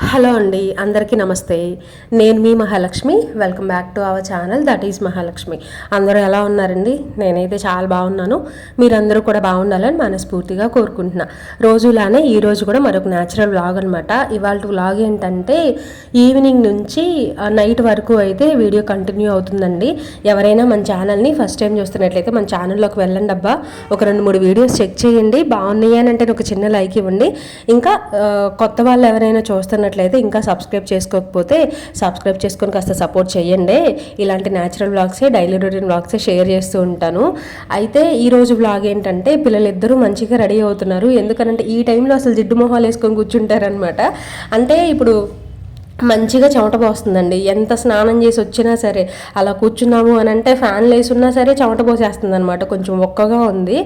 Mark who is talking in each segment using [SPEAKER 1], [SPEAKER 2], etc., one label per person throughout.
[SPEAKER 1] Hello అండి అందరికీ నమస్తే. నేను మీ Mahalakshmi. Welcome back to our channel that is Mahalakshmi. అందరూ ఎలా ఉన్నారండి? నేనైతే చాలా బాగున్నాను. మీరందరూ కూడా బాగుండాలని మనస్ఫూర్తిగా కోరుకుంటున్నా. రోజులానే ఈరోజు కూడా మరొక న్యాచురల్ వ్లాగ్ అనమాట ఇవాళ వ్లాగ్ ఏంటంటే ఈవినింగ్ నుంచి నైట్ వరకు అయితే వీడియో కంటిన్యూ అవుతుందండి. ఎవరైనా మన ఛానల్ని ఫస్ట్ టైం చూస్తున్నట్లయితే మన ఛానల్లోకి వెళ్ళండి అబ్బా. ఒక రెండు మూడు వీడియోస్ చెక్ చేయండి. బాగున్నాయి అని అంటే ఒక చిన్న లైక్ ఇవ్వండి. ఇంకా కొత్త వాళ్ళు ఎవరైనా చూస్తున్నట్లయితే ఇంకా సబ్స్క్రైబ్ చేసుకోకపోతే సబ్స్క్రైబ్ చేసుకొని కాస్త సపోర్ట్ చేయండి ఇలాంటి న్యాచురల్ బ్లాగ్సే డైలీ రొటీన్ బ్లాగ్సే షేర్ చేస్తూ ఉంటాను. అయితే ఈరోజు బ్లాగ్ వ్లాగ్ ఏంటంటే పిల్లలిద్దరూ మంచిగా రెడీ అవుతున్నారు. ఎందుకంటే ఈ టైంలో అసలు జిడ్డు మొహాలు వేసుకొని కూర్చుంటారనమాట అంటే ఇప్పుడు మంచిగా చెమట పోస్తుందండి. ఎంత స్నానం చేసి వచ్చినా సరే అలా కూర్చున్నాము అని అంటే ఫ్యాన్లు లేసున్నా సరే చెమట పోసేస్తుంది అనమాట కొంచెం ఒక్కగా ఉంది.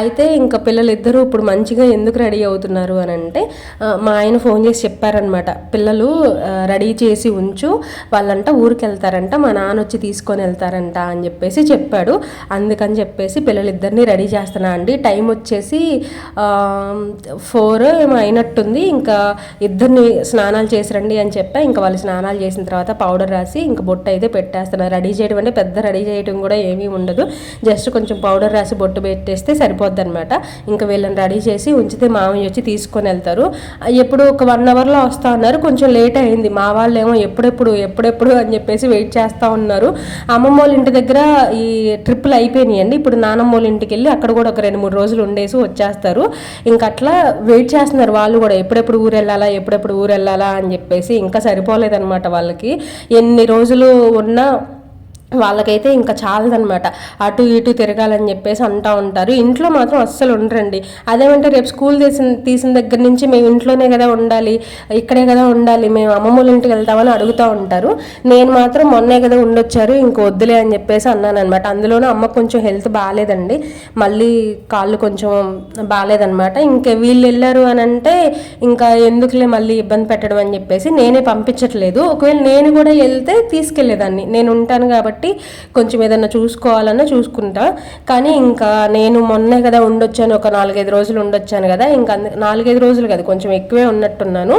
[SPEAKER 1] అయితే ఇంకా పిల్లలిద్దరూ ఇప్పుడు మంచిగా ఎందుకు రెడీ అవుతున్నారు అని అంటే మా ఆయన ఫోన్ చేసి చెప్పారనమాట పిల్లలు రెడీ చేసి ఉంచు వాళ్ళంట ఊరికి వెళ్తారంట మా నాన్న వచ్చి తీసుకొని వెళ్తారంట అని చెప్పేసి చెప్పాడు. అందుకని చెప్పేసి పిల్లలిద్దరిని రెడీ చేస్తున్నా అండి. టైం వచ్చేసి ఫోర్ ఏమో అయినట్టుంది. ఇంకా ఇద్దరిని స్నానాలు చేసి రండి అని చెప్పి ఇంకా వాళ్ళు స్నానాలు చేసిన తర్వాత పౌడర్ రాసి ఇంకా బొట్టు అయితే పెట్టేస్తున్నారు. రెడీ చేయడం అంటే పెద్ద రెడీ చేయడం కూడా ఏమీ ఉండదు. జస్ట్ కొంచెం పౌడర్ రాసి బొట్టు పెట్టేస్తే సరిపోద్ది అనమాట ఇంకా వీళ్ళని రెడీ చేసి ఉంచితే మామయ్య వచ్చి తీసుకొని వెళ్తారు. ఎప్పుడు ఒక వన్ అవర్లో వస్తా ఉన్నారు కొంచెం లేట్ అయింది. మా వాళ్ళు ఏమో ఎప్పుడెప్పుడు ఎప్పుడెప్పుడు అని చెప్పేసి వెయిట్ చేస్తూ ఉన్నారు. అమ్మమ్మ వాళ్ళ ఇంటి దగ్గర ఈ ట్రిప్పులు అయిపోయినాయండి. ఇప్పుడు నానమ్మ వాళ్ళ ఇంటికి వెళ్ళి అక్కడ కూడా ఒక రెండు మూడు రోజులు ఉండేసి వచ్చేస్తారు. ఇంకా అట్లా వెయిట్ చేస్తున్నారు వాళ్ళు కూడా. ఎప్పుడెప్పుడు ఊరు వెళ్ళాలా ఎప్పుడెప్పుడు ఊరు వెళ్ళాలా అని చెప్పేసి ఇంకా సరిపోలేదన్నమాట వాళ్ళకి. ఎన్ని రోజులు ఉన్నా వాళ్ళకైతే ఇంకా చాలదనమాట అటు ఇటు తిరగాలని చెప్పేసి అంటూ ఉంటారు. ఇంట్లో మాత్రం అస్సలు ఉండరండి. అదేమంటే రేపు స్కూల్ తీసిన తీసిన దగ్గర నుంచి మేము ఇంట్లోనే కదా ఉండాలి ఇక్కడే కదా ఉండాలి మేము అమ్మమ్మల ఇంటికి వెళ్తామని అడుగుతూ ఉంటారు. నేను మాత్రం మొన్నే కదా ఉండొచ్చారు ఇంక వద్దులే అని చెప్పేసి అన్నాను అనమాట అందులోనూ అమ్మ కొంచెం హెల్త్ బాగాలేదండి మళ్ళీ కాళ్ళు కొంచెం బాగాలేదనమాట ఇంకా వీళ్ళు వెళ్ళారు అని అంటే ఇంకా ఎందుకులే మళ్ళీ ఇబ్బంది పెట్టడం అని చెప్పేసి నేనే పంపించట్లేదు. ఒకవేళ నేను కూడా వెళ్తే తీసుకెళ్ళేదాన్ని. నేను ఉంటాను కాబట్టి కొంచెం ఏదన్నా చూసుకోవాలన్నా చూసుకుంటా. కానీ ఇంకా నేను మొన్నే కదా ఉండొచ్చాను ఒక నాలుగైదు రోజులు ఉండొచ్చాను కదా. ఇంకా నాలుగైదు రోజులు కదా కొంచెం ఎక్కువే ఉన్నట్టున్నాను.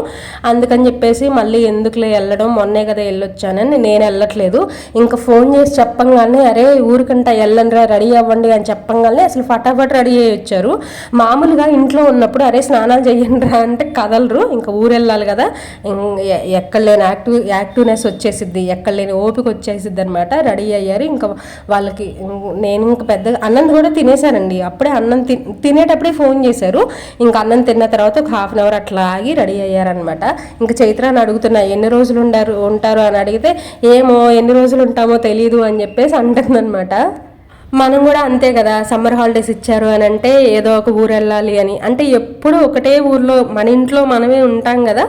[SPEAKER 1] అందుకని చెప్పేసి మళ్ళీ ఎందుకులే వెళ్ళడం మొన్నే కదా వెళ్ళొచ్చానని నేను వెళ్ళట్లేదు. ఇంకా ఫోన్ చేసి చెప్పంగానే అరే ఊరికంట వెళ్ళండిరా రెడీ అవ్వండి అని చెప్పంగానే అసలు ఫటాఫట్ రెడీ అయ్యి వచ్చారు. మామూలుగా ఇంట్లో ఉన్నప్పుడు అరే స్నానాలు చేయండిరా అంటే కదలరు. ఇంకా ఊరు వెళ్ళాలి కదా. ఎక్కడ లేని యాక్టివ్ యాక్టివ్నెస్ వచ్చేసిద్ది ఎక్కడ లేని ఓపిక వచ్చేసిద్ది అనమాట రెడీ అయ్యారు. ఇంకా వాళ్ళకి నేను ఇంకా పెద్ద అన్నం కూడా తినేశానండి. అప్పుడే అన్నం తి తినేటప్పుడే ఫోన్ చేశారు. ఇంకా అన్నం తిన్న తర్వాత ఒక హాఫ్ అన్ అవర్ అట్లా ఆగి రెడీ అయ్యారనమాట ఇంకా చైత్రాన్ని అడుగుతున్నా ఎన్ని రోజులు ఉండారు ఉంటారు? అని అడిగితే ఏమో ఎన్ని రోజులు ఉంటామో తెలియదు అని చెప్పేసి అంటుందన్నమాట. మనం కూడా అంతే కదా సమ్మర్ హాలిడేస్ ఇచ్చారు అని అంటే ఏదో ఒక ఊరు వెళ్ళాలి అని. అంటే ఎప్పుడు ఒకటే ఊర్లో మన ఇంట్లో మనమే ఉంటాం కదా.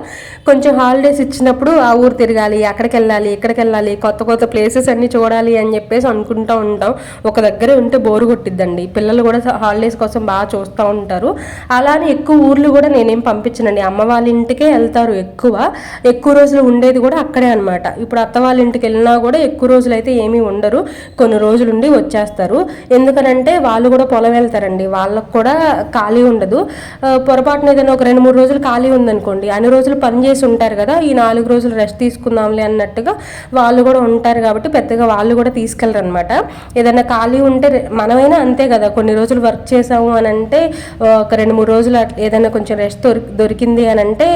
[SPEAKER 1] కొంచెం హాలిడేస్ ఇచ్చినప్పుడు ఆ ఊరు తిరగాలి అక్కడికి వెళ్ళాలి ఇక్కడికి వెళ్ళాలి కొత్త కొత్త ప్లేసెస్ అన్ని చూడాలి అని చెప్పేసి అనుకుంటూ ఉంటాం. ఒక దగ్గరే ఉంటే బోరు కొట్టిద్దండి. పిల్లలు కూడా హాలిడేస్ కోసం బాగా చూస్తూ ఉంటారు. అలానే ఎక్కువ ఊర్లు కూడా నేనేం పంపించనండి. అమ్మ వాళ్ళ ఇంటికే వెళ్తారు ఎక్కువ. ఎక్కువ రోజులు ఉండేది కూడా అక్కడే అనమాట ఇప్పుడు అత్త వాళ్ళ ఇంటికి వెళ్ళినా కూడా ఎక్కువ రోజులు అయితే ఏమీ ఉండరు. కొన్ని రోజులు ఉండి వచ్చేస్తారు. ఎందుకనంటే వాళ్ళు కూడా పొలం వెళ్తారండి. వాళ్ళకు కూడా ఖాళీ ఉండదు. పొరపాటున ఏదైనా ఒక రెండు మూడు రోజులు ఖాళీ ఉందనుకోండి అన్ని రోజులు పని చేసి ఉంటారు కదా ఈ నాలుగు రోజులు రెస్ట్ తీసుకుందాంలే అన్నట్టుగా వాళ్ళు కూడా ఉంటారు కాబట్టి పెద్దగా వాళ్ళు కూడా తీసుకెళ్ళరు అనమాట ఏదైనా ఖాళీ ఉంటే మనమైనా అంతే కదా కొన్ని రోజులు వర్క్ చేసాము అని అంటే ఒక రెండు మూడు రోజులు అట్లా ఏదైనా కొంచెం రెస్ట్ దొరి దొరికింది అని అంటే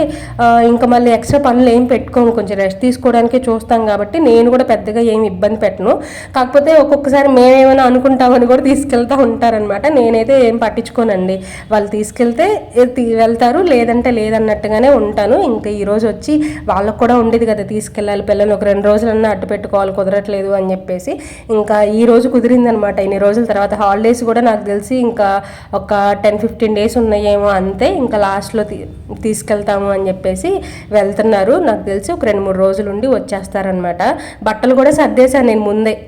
[SPEAKER 1] ఇంకా మళ్ళీ ఎక్స్ట్రా పనులు ఏం పెట్టుకోము. కొంచెం రెస్ట్ తీసుకోవడానికే చూస్తాం కాబట్టి నేను కూడా పెద్దగా ఏమి ఇబ్బంది పెట్టను. కాకపోతే ఒక్కొక్కసారి మేమేమైనా అనుకుంటామని కూడా తీసుకెళ్తా ఉంటారనమాట నేనైతే ఏం పట్టించుకోనండి. వాళ్ళు తీసుకెళ్తే తీ- వెళ్తారు లేదంటే లేదన్నట్టుగానే ఉంటాను. ఇంకా ఈరోజు వచ్చి వాళ్ళకు కూడా ఉండేది కదా తీసుకెళ్ళాలి పిల్లలు ఒక రెండు రోజులన్నా అట్టు పెట్టుకోవాలి కుదరట్లేదు అని చెప్పేసి. ఇంకా ఈ రోజు కుదిరిందనమాట ఇన్ని రోజుల తర్వాత హాలిడేస్ కూడా నాకు తెలిసి ఇంకా ఒక టెన్ ఫిఫ్టీన్ డేస్ ఉన్నాయేమో అంతే. ఇంకా లాస్ట్లో తీ తీసుకెళ్తాము అని చెప్పేసి వెళ్తున్నారు. నాకు తెలిసి ఒక రెండు మూడు రోజులు ఉండి వచ్చేస్తారనమాట బట్టలు కూడా సర్దేశాను నేను ముందే.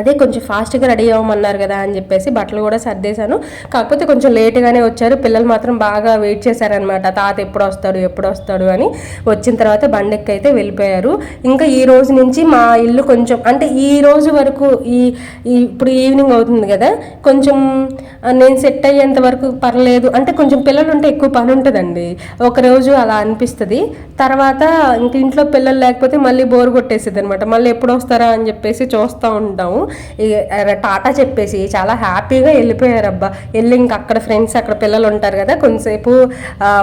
[SPEAKER 1] అదే కొంచెం ఫాస్ట్గా రెడీ అవ్వమన్నారు కదా అని చెప్పేసి బట్టలు కూడా సర్దేశాను. కాకపోతే కొంచెం లేట్గానే వచ్చారు. పిల్లలు మాత్రం బాగా వెయిట్ చేశారనమాట తాత ఎప్పుడు వస్తాడు ఎప్పుడు వస్తాడు అని వచ్చిన తర్వాత బండెక్కి అయితే వెళ్ళిపోయారు. ఇంకా ఈ రోజు నుంచి మా ఇల్లు కొంచెం అంటే ఈ రోజు వరకు ఈ ఇప్పుడు ఈవినింగ్ అవుతుంది కదా. కొంచెం నేను సెట్ అయ్యేంత వరకు పర్లేదు. అంటే కొంచెం పిల్లలు ఉంటే ఎక్కువ పని ఉంటుందండి. ఒకరోజు అలా అనిపిస్తుంది. తర్వాత ఇంక ఇంట్లో పిల్లలు లేకపోతే మళ్ళీ బోర్ కొట్టేసేది అనమాట మళ్ళీ ఎప్పుడు వస్తారా అని చెప్పేసి చూస్తూ ఉంటాము. టాటా చెప్పేసి చాలా హ్యాపీగా వెళ్ళిపోయారు అబ్బా వెళ్ళి ఇంక అక్కడ ఫ్రెండ్స్ అక్కడ పిల్లలు ఉంటారు కదా కొంతసేపు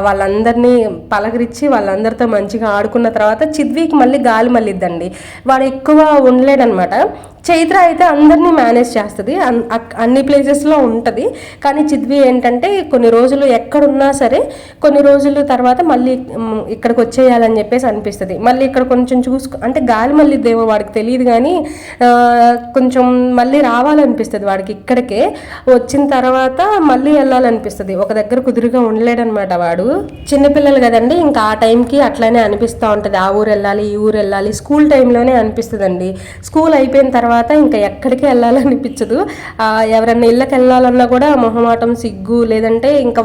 [SPEAKER 1] వాళ్ళందరినీ పలకరించి వాళ్ళందరితో మంచిగా ఆడుకున్న తర్వాత చిద్వీకి మళ్ళీ గాలి మళ్ళిద్దండి. వాడు ఎక్కువ ఉండలేడనమాట చైత్ర అయితే అందరినీ మేనేజ్ చేస్తుంది. అన్- అక్- అన్ని ప్లేసెస్లో ఉంటుంది. కానీ చిద్వి ఏంటంటే కొన్ని రోజులు ఎక్కడున్నా సరే కొన్ని రోజుల తర్వాత మళ్ళీ ఇక్కడికి వచ్చేయాలని చెప్పేసి అనిపిస్తుంది. మళ్ళీ ఇక్కడ కొంచెం చూసుకు అంటే గాలి మళ్ళీ దేవో వాడికి తెలియదు కానీ కొంచెం మళ్ళీ రావాలనిపిస్తుంది వాడికి ఇక్కడికే. వచ్చిన తర్వాత మళ్ళీ వెళ్ళాలనిపిస్తుంది. ఒక దగ్గర కుదురుగా ఉండలేడనమాట వాడు. చిన్నపిల్లలు కదండి ఇంకా ఆ టైంకి అట్లానే అనిపిస్తూ ఉంటుంది. ఆ ఊరు వెళ్ళాలి ఈ ఊరు వెళ్ళాలి. స్కూల్ టైంలోనే అనిపిస్తుందండి. స్కూల్ అయిపోయిన తర్వాత తర్వాత ఇంకా ఎక్కడికి వెళ్ళాలనిపించదు. ఎవరైనా ఎవరన్నా ఇళ్ళకి వెళ్ళాలన్నా కూడా మొహమాటం సిగ్గు లేదంటే ఇంకా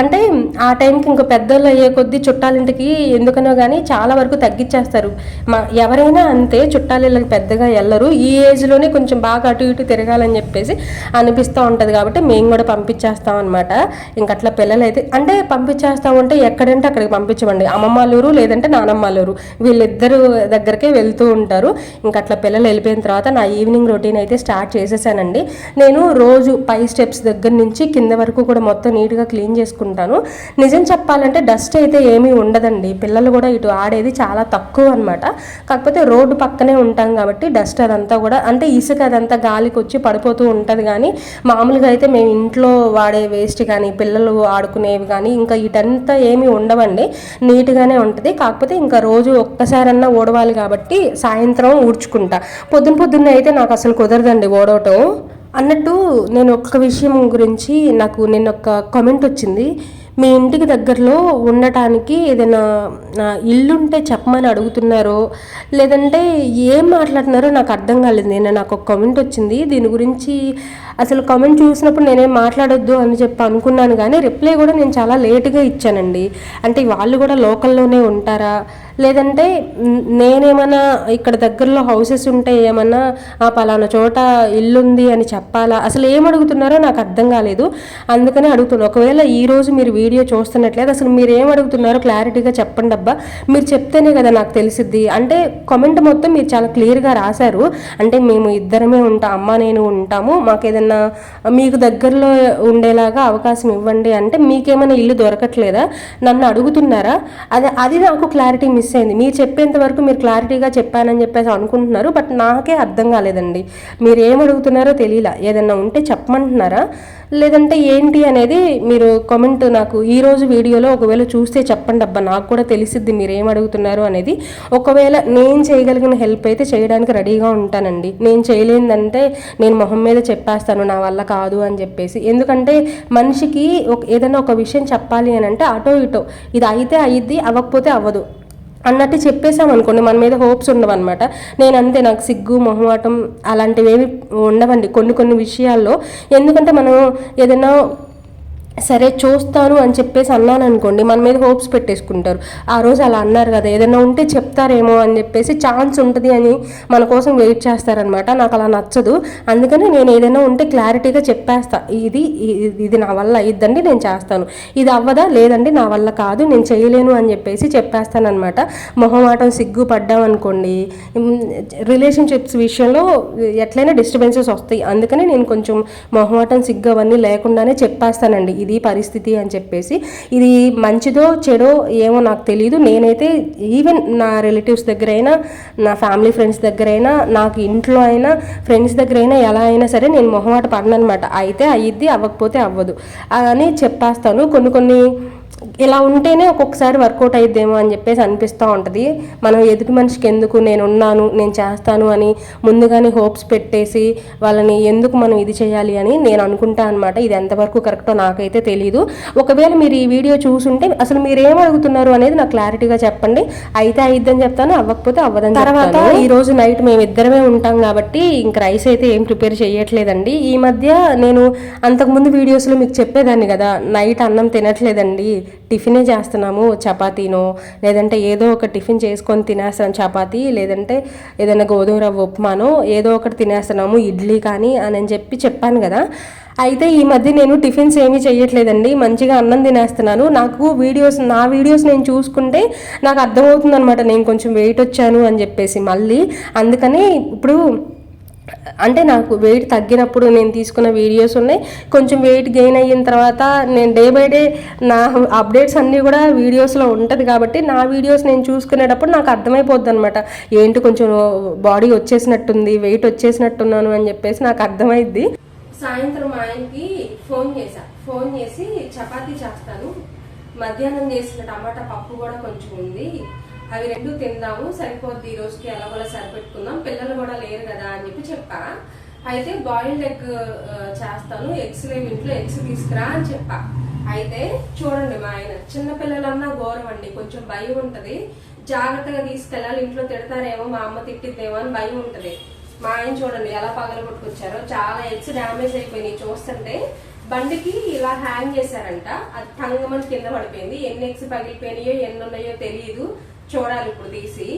[SPEAKER 1] అంటే ఆ టైంకి ఇంకా పెద్దోళ్ళు అయ్యే కొద్దీ చుట్టాలింటికి ఎందుకనో కానీ చాలా వరకు తగ్గించేస్తారు మా ఎవరైనా అంతే చుట్టాలిళ్ళకి పెద్దగా వెళ్ళరు ఈ ఏజ్లోనే కొంచెం బాగా అటు ఇటు తిరగాలని చెప్పేసి అనిపిస్తూ ఉంటుంది కాబట్టి మేము కూడా పంపించేస్తాం అనమాట ఇంక అట్లా పిల్లలు అయితే అంటే పంపించేస్తామంటే ఎక్కడంటే అక్కడికి పంపించమండి. అమ్మమ్మలూరు లేదంటే నానమ్మలూరు వీళ్ళిద్దరు దగ్గరికే వెళ్తూ ఉంటారు. ఇంక అట్లా పిల్లలు వెళ్ళిపోయిన తర్వాత నా ఈవినింగ్ రొటీన్ అయితే స్టార్ట్ చేసేసానండి. నేను రోజు పై స్టెప్స్ దగ్గర నుంచి కింద వరకు కూడా మొత్తం నీట్గా క్లీన్ చేసుకుంటాను. నిజం చెప్పాలంటే డస్ట్ అయితే ఏమీ ఉండదండి. పిల్లలు కూడా ఇటు ఆడేది చాలా తక్కువ అనమాట కాకపోతే రోడ్డు పక్కనే ఉంటాం కాబట్టి డస్ట్ అదంతా కూడా అంటే ఇసుక అదంతా గాలికి వచ్చి పడిపోతూ ఉంటుంది కానీ మామూలుగా అయితే మేము ఇంట్లో వాడే వేస్ట్ కానీ పిల్లలు ఆడుకునేవి కానీ ఇంకా ఇటంతా ఏమీ ఉండవండి. నీట్గానే ఉంటుంది. కాకపోతే ఇంకా రోజు ఒక్కసారన్నా ఓడవాలి కాబట్టి సాయంత్రం ఊడ్చుకుంటా. పొద్దున పొద్దున్నే అయితే నాకు అసలు కుదరదండి ఓడవటం. అన్నట్టు నేను ఒక్క విషయం గురించి నాకు నిన్న ఒక కామెంట్ వచ్చింది. మీ ఇంటికి దగ్గరలో ఉండటానికి ఏదైనా ఇల్లుంటే చెప్పమని అడుగుతున్నారో లేదంటే ఏం మాట్లాడుతున్నారో నాకు అర్థం కాలేదు. నేను నాకు ఒక కామెంట్ వచ్చింది. దీని గురించి అసలు కామెంట్ చూసినప్పుడు నేనేం మాట్లాడొద్దు అని చెప్పి అనుకున్నాను కానీ రిప్లై కూడా నేను చాలా లేట్గా ఇచ్చానండి. అంటే వాళ్ళు కూడా లోకల్లోనే ఉంటారా? లేదంటే నేనేమన్నా ఇక్కడ దగ్గరలో హౌసెస్ ఉంటే ఏమన్నా ఆ పలానా చోట ఇల్లుంది అని చెప్పాలా? అసలు ఏం అడుగుతున్నారో నాకు అర్థం కాలేదు. అందుకనే అడుగుతున్నాను ఒకవేళ ఈరోజు మీరు వీడియో చూస్తున్నట్లేదు అసలు మీరు ఏం అడుగుతున్నారో క్లారిటీగా చెప్పండి అబ్బా. మీరు చెప్తేనే కదా నాకు తెలిసిద్ది. అంటే కామెంట్ మొత్తం మీరు చాలా క్లియర్గా రాశారు. అంటే మేము ఇద్దరమే ఉంటాం అమ్మ నేను ఉంటాము. మాకు ఏదన్నా మీకు దగ్గరలో ఉండేలాగా అవకాశం ఇవ్వండి అంటే మీకేమైనా ఇల్లు దొరకట్లేదా? నన్ను అడుగుతున్నారా? అది అది నాకు క్లారిటీ మిస్ అయింది. మీరు చెప్పేంత వరకు మీరు క్లారిటీగా చెప్పానని చెప్పేసి అనుకుంటున్నారు. బట్ నాకే అర్థం కాలేదండి. మీరు ఏం అడుగుతున్నారో తెలియలా. ఏదన్నా ఉంటే చెప్పమంటున్నారా? లేదంటే ఏంటి అనేది మీరు కామెంట్ నాకు ఈరోజు వీడియోలో ఒకవేళ చూస్తే చెప్పండి అబ్బా నాకు కూడా తెలిసిద్ది మీరు ఏం అడుగుతున్నారు అనేది. ఒకవేళ నేను చేయగలిగిన హెల్ప్ అయితే చేయడానికి రెడీగా ఉంటానండి. నేను చేయలేదంటే నేను మొహం మీద చెప్పేస్తాను నా వల్ల కాదు అని చెప్పేసి. ఎందుకంటే మనిషికి ఏదైనా ఒక విషయం చెప్పాలి అని అంటే అటో ఇటో. ఇది అయితే అయ్యిద్ది అవ్వకపోతే అవ్వదు. అన్నట్టు చెప్పేసాం అనుకోండి మన మీద హోప్స్ ఉండవన్నమాట. నేను అంతే నాకు సిగ్గు మొహమాటం అలాంటివి ఏమి ఉండవండి కొన్ని కొన్ని విషయాల్లో. ఎందుకంటే మనం ఏదైనా సరే చూస్తాను అని చెప్పేసి అన్నాను అనుకోండి మన మీద హోప్స్ పెట్టేసుకుంటారు. ఆ రోజు అలా అన్నారు కదా ఏదైనా ఉంటే చెప్తారేమో అని చెప్పేసి ఛాన్స్ ఉంటుంది అని మన కోసం వెయిట్ చేస్తారనమాట నాకు అలా నచ్చదు. అందుకని నేను ఏదైనా ఉంటే క్లారిటీగా చెప్పేస్తా. ఇది ఇది- నా వల్ల ఇద్దండి నేను చేస్తాను. ఇది అవ్వదా? లేదండి నా వల్ల కాదు నేను చేయలేను అని చెప్పేసి చెప్పేస్తానమాట మొహమాటం సిగ్గు పడ్డాం అనుకోండి రిలేషన్షిప్స్ విషయంలో ఎట్లయినా డిస్టర్బెన్సెస్ వస్తాయి. అందుకని నేను కొంచెం మొహమాటం సిగ్గు అవన్నీ లేకుండానే చెప్పేస్తానండి. ఇది పరిస్థితి అని చెప్పేసి ఇది మంచిదో చెడో ఏమో నాకు తెలియదు నేనైతే ఈవెన్ నా రిలేటివ్స్ దగ్గర అయినా నా ఫ్యామిలీ ఫ్రెండ్స్ దగ్గర అయినా నాకు ఇంట్లో అయినా ఫ్రెండ్స్ దగ్గర అయినా ఎలా అయినా సరే నేను మొహమాట పడను అనమాట అయితే అయ్యిద్ది అవ్వకపోతే అవ్వదు. అని చెప్పేస్తాను. కొన్ని కొన్ని ఇలా ఉంటేనే ఒక్కొక్కసారి వర్కౌట్ అయిద్దేమో అని చెప్పేసి అనిపిస్తూ ఉంటుంది. మనం ఎదుటి మనిషికి ఎందుకు నేను ఉన్నాను నేను చేస్తాను అని ముందుగానే హోప్స్ పెట్టేసి వాళ్ళని ఎందుకు మనం ఇది చేయాలి అని నేను అనుకుంటా అనమాట ఇది ఎంతవరకు కరెక్టో నాకైతే తెలియదు ఒకవేళ మీరు ఈ వీడియో చూసుంటే అసలు మీరు ఏం అడుగుతున్నారు అనేది నాకు క్లారిటీగా చెప్పండి. అయితే అయిద్దని చెప్తాను అవ్వకపోతే అవ్వదని తర్వాత ఈ రోజు నైట్ మేము ఇద్దరమే ఉంటాం కాబట్టి ఇంక రైస్ అయితే ఏం ప్రిపేర్ చేయట్లేదండి. ఈ మధ్య నేను అంతకుముందు వీడియోస్లో మీకు చెప్పేదాన్ని కదా నైట్ అన్నం తినట్లేదండి. టిఫినే చేస్తున్నాము చపాతీనో లేదంటే ఏదో ఒక టిఫిన్ చేసుకొని తినేస్తాం చపాతీ లేదంటే ఏదైనా గోధుమ రవ్వ ఉప్మానో ఏదో ఒకటి తినేస్తున్నాము ఇడ్లీ కానీ అని చెప్పి చెప్పాను కదా. అయితే ఈ మధ్య నేను టిఫిన్స్ ఏమీ చేయట్లేదండి. మంచిగా అన్నం తినేస్తున్నాను. నాకు వీడియోస్ నా వీడియోస్ నేను చూసుకుంటే నాకు అర్థమవుతుంది అనమాట నేను కొంచెం వెయిట్ వచ్చాను అని చెప్పేసి మళ్ళీ. అందుకని ఇప్పుడు అంటే నాకు వెయిట్ తగ్గినప్పుడు నేను తీసుకున్న వీడియోస్ ఉన్నాయి. కొంచెం వెయిట్ గెయిన్ అయిన తర్వాత నేను డే బై డే నా అప్డేట్స్ అన్నీ కూడా వీడియోస్లో ఉంటుంది కాబట్టి నా వీడియోస్ నేను చూసుకునేటప్పుడు నాకు అర్థమైపోద్ది అనమాట ఏంటి కొంచెం బాడీ వచ్చేసినట్టుంది వెయిట్ వచ్చేసినట్టున్నాను అని చెప్పేసి నాకు అర్థమైద్ది. సాయంత్రం ఆయనకి ఫోన్ చేశా. ఫోన్ చేసి చపాతీ చేస్తాను. మధ్యాహ్నం చేసిన టమాటా పప్పు కూడా కొంచెం ఉంది. అవి రెండు తిందాము సరిపోద్ది ఈ రోజుకి ఎలాగోలా సరిపెట్టుకుందాం. పిల్లలు కూడా లేరు కదా అని చెప్పి చెప్పా. అయితే బాయిల్డ్ ఎగ్ చేస్తాను. ఎగ్స్ లేవు ఇంట్లో ఎగ్స్ తీసుకురా అని చెప్పా. అయితే చూడండి మా ఆయన చిన్న పిల్లలన్నా ఘోరం అండి. కొంచెం భయం ఉంటది. జాగ్రత్తగా తీసుకెళ్ళాలి ఇంట్లో తిడతారేమో మా అమ్మ తిట్టిద్దేమో అని భయం ఉంటది. మా ఆయన చూడండి ఎలా పగల కొట్టుకొచ్చారో. చాలా ఎగ్స్ డ్యామేజ్ అయిపోయినాయి. చూస్తుంటే బండికి ఇలా హ్యాంగ్ చేశారంట. అది తంగమని కింద పడిపోయింది. ఎన్ని ఎగ్స్ పగిలిపోయినాయో ఎన్ని ఉన్నాయో తెలియదు చూడాలి ఇప్పుడు తీసి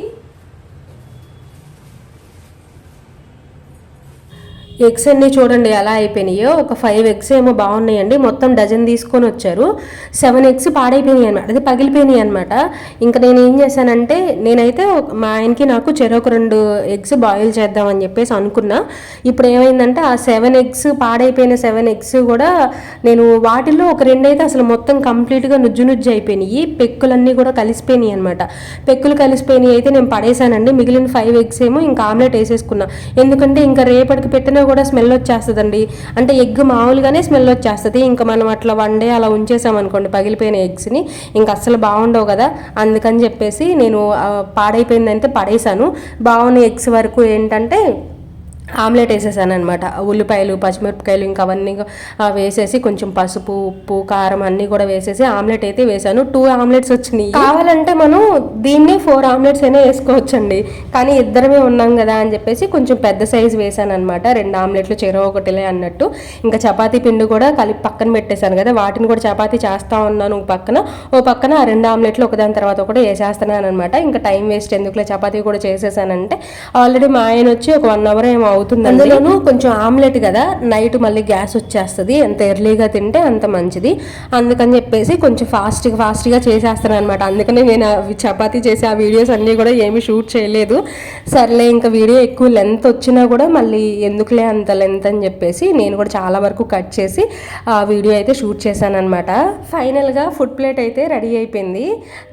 [SPEAKER 1] ఎగ్స్ అన్నీ చూడండి ఎలా అయిపోయినాయో. ఒక ఫైవ్ ఎగ్స్ ఏమో బాగున్నాయండి. మొత్తం డజన్ తీసుకొని వచ్చారు. సెవెన్ ఎగ్స్ పాడైపోయినాయి అనమాట అది పగిలిపోయినాయి అనమాట ఇంకా నేను ఏం చేశానంటే నేనైతే మా ఆయనకి నాకు చెరొక రెండు ఎగ్స్ బాయిల్ చేద్దామని చెప్పేసి అనుకున్నా. ఇప్పుడు ఏమైందంటే ఆ సెవెన్ ఎగ్స్ పాడైపోయిన సెవెన్ ఎగ్స్ కూడా నేను వాటిల్లో ఒక రెండు అయితే అసలు మొత్తం కంప్లీట్గా నుజ్జు నుజ్జు అయిపోయినాయి. పెక్కులన్నీ కూడా కలిసిపోయినాయి అనమాట పెక్కులు కలిసిపోయినాయి అయితే నేను పడేశానండి. మిగిలిన ఫైవ్ ఎగ్స్ ఏమో ఇంకా ఆమ్లెట్ వేసేసుకున్నా. ఎందుకంటే ఇంకా రేపటికి పెట్టిన కూడా స్మెల్ వచ్చేస్తుందండి. అంటే ఎగ్ మామూలుగానే స్మెల్ వచ్చేస్తుంది. ఇంకా మనం అట్లా వన్ డే అలా ఉంచేసామనుకోండి పగిలిపోయిన ఎగ్స్ని ఇంకా అస్సలు బాగుండవు కదా. అందుకని చెప్పేసి నేను పాడైపోయిందంటే పడేశాను. బాగున్న ఎగ్స్ వరకు ఏంటంటే ఆమ్లెట్ వేసేసాను అనమాట ఉల్లిపాయలు పచ్చిమిరపకాయలు ఇంకా అవన్నీ వేసేసి కొంచెం పసుపు ఉప్పు కారం అన్నీ కూడా వేసేసి ఆమ్లెట్ అయితే వేసాను. టూ ఆమ్లెట్స్ వచ్చినాయి. కావాలంటే మనం దీన్ని ఫోర్ ఆమ్లెట్స్ అయినా వేసుకోవచ్చండి. కానీ ఇద్దరమే ఉన్నాం కదా అని చెప్పేసి కొంచెం పెద్ద సైజ్ వేసాను అనమాట రెండు ఆమ్లెట్లు చెరవ ఒకటిలే అన్నట్టు. ఇంకా చపాతీ పిండి కూడా కలిపి పక్కన పెట్టేశాను కదా. వాటిని కూడా చపాతీ చేస్తా ఉన్నాను పక్కన. ఓ పక్కన ఆ రెండు ఆమ్లెట్లు ఒకదాని తర్వాత ఒకటి వేసేస్తున్నాను అనమాట ఇంకా టైం వేస్ట్ ఎందుకులే చపాతీ కూడా చేసేసానంటే ఆల్రెడీ మా ఆయన వచ్చి ఒక వన్ అవర్ ఏమో అవుతుంది అందులోనూ కొంచెం ఆమ్లెట్ కదా నైట్ మళ్ళీ గ్యాస్ వచ్చేస్తుంది ఎంత ఎర్లీగా తింటే అంత మంచిది. అందుకని చెప్పేసి కొంచెం ఫాస్ట్గా ఫాస్ట్గా చేసేస్తాను అనమాట అందుకనే నేను చపాతీ చేసి ఆ వీడియోస్ అన్నీ కూడా ఏమీ షూట్ చేయలేదు. సర్లే ఇంకా వీడియో ఎక్కువ లెంత్ వచ్చినా కూడా మళ్ళీ ఎందుకులే అంత లెంత్ అని చెప్పేసి నేను కూడా చాలా వరకు కట్ చేసి ఆ వీడియో అయితే షూట్ చేశాను అనమాట ఫైనల్గా ఫుడ్ ప్లేట్ అయితే రెడీ అయిపోయింది.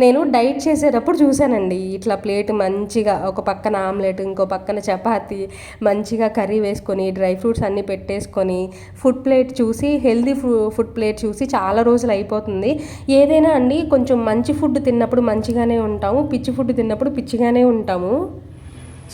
[SPEAKER 1] నేను డైట్ చేసేటప్పుడు చూశానండి. ఇట్లా ప్లేట్ మంచిగా ఒక పక్కన ఆమ్లెట్ ఇంకో పక్కన చపాతీ మంచి మంచిగా కర్రీ వేసుకొని డ్రై ఫ్రూట్స్ అన్నీ పెట్టేసుకొని ఫుడ్ ప్లేట్ చూసి హెల్దీ ఫుడ్ ప్లేట్ చూసి చాలా రోజులు అయిపోతుంది. ఏదైనా అండి కొంచెం మంచి ఫుడ్ తిన్నప్పుడు మంచిగానే ఉంటాము పిచ్చి ఫుడ్ తిన్నప్పుడు పిచ్చిగానే ఉంటాము.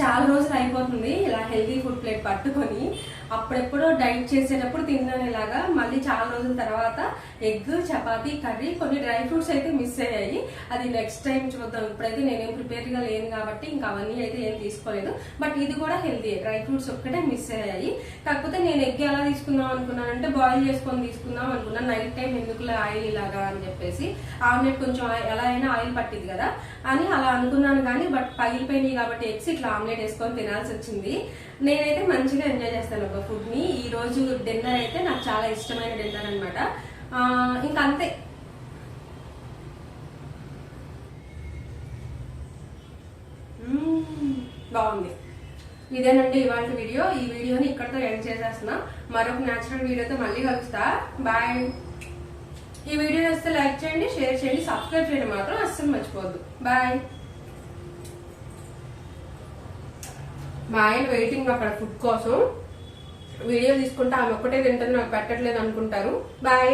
[SPEAKER 1] చాలా రోజులు అయిపోతుంది ఇలా హెల్దీ ఫుడ్ ప్లేట్ పట్టుకొని. అప్పుడెప్పుడో డైట్ చేసేటప్పుడు తిననేలాగా మళ్ళీ చాలా రోజుల తర్వాత ఎగ్ చపాతీ కర్రీ కొన్ని డ్రై ఫ్రూట్స్ అయితే మిస్ అయ్యాయి. అది నెక్స్ట్ టైం చూద్దాం. ఇప్పుడైతే నేనేం ప్రిపేర్గా లేను కాబట్టి ఇంకా అవన్నీ అయితే ఏం తీసుకోలేదు. బట్ ఇది కూడా హెల్దీ డ్రై ఫ్రూట్స్ ఒక్కటే మిస్ అయ్యాయి. కాకపోతే నేను ఎగ్ ఎలా తీసుకుందాం అనుకున్నానంటే బాయిల్ చేసుకొని తీసుకుందాం అనుకున్నాను నైట్ టైం ఎందుకులే ఆయిల్ ఇలాగా అని చెప్పేసి. ఆమ్లెట్ కొంచెం ఎలా అయినా ఆయిల్ పట్టింది కదా. అని అలా అనుకున్నాను కానీ బట్ పగిలిపోయినాయి కాబట్టి ఎగ్స్ ఇట్లా ఆమ్లెట్ వేసుకొని తినాల్సి వచ్చింది. నేనైతే మంచిగా ఎంజాయ్ చేస్తాను ఒక ఫుడ్ని ఈ రోజు డిన్నర్ అయితే నాకు చాలా ఇష్టమైన డిన్నర్ అనమాట ఇంకా అంతే. బాగుంది. ఇదేనండి ఇవాళ వీడియో. ఈ వీడియోని ఇక్కడతో ఎండ్ చేసేస్తున్నా. మరొక న్యాచురల్ వీడియోతో మళ్ళీ కలుస్తా. బాయ్ ఈ వీడియో వస్తే లైక్ చేయండి షేర్ చేయండి సబ్స్క్రైబ్ చేయండి మాత్రం అస్సలు మర్చిపోవద్దు. బాయ్ మా ఆయన వెయిటింగ్ అక్కడ ఫుడ్ కోసం. వీడియో తీసుకుంటే ఆమె ఒక్కటే తింటుంది నాకు పెట్టట్లేదు అనుకుంటారు. బాయ్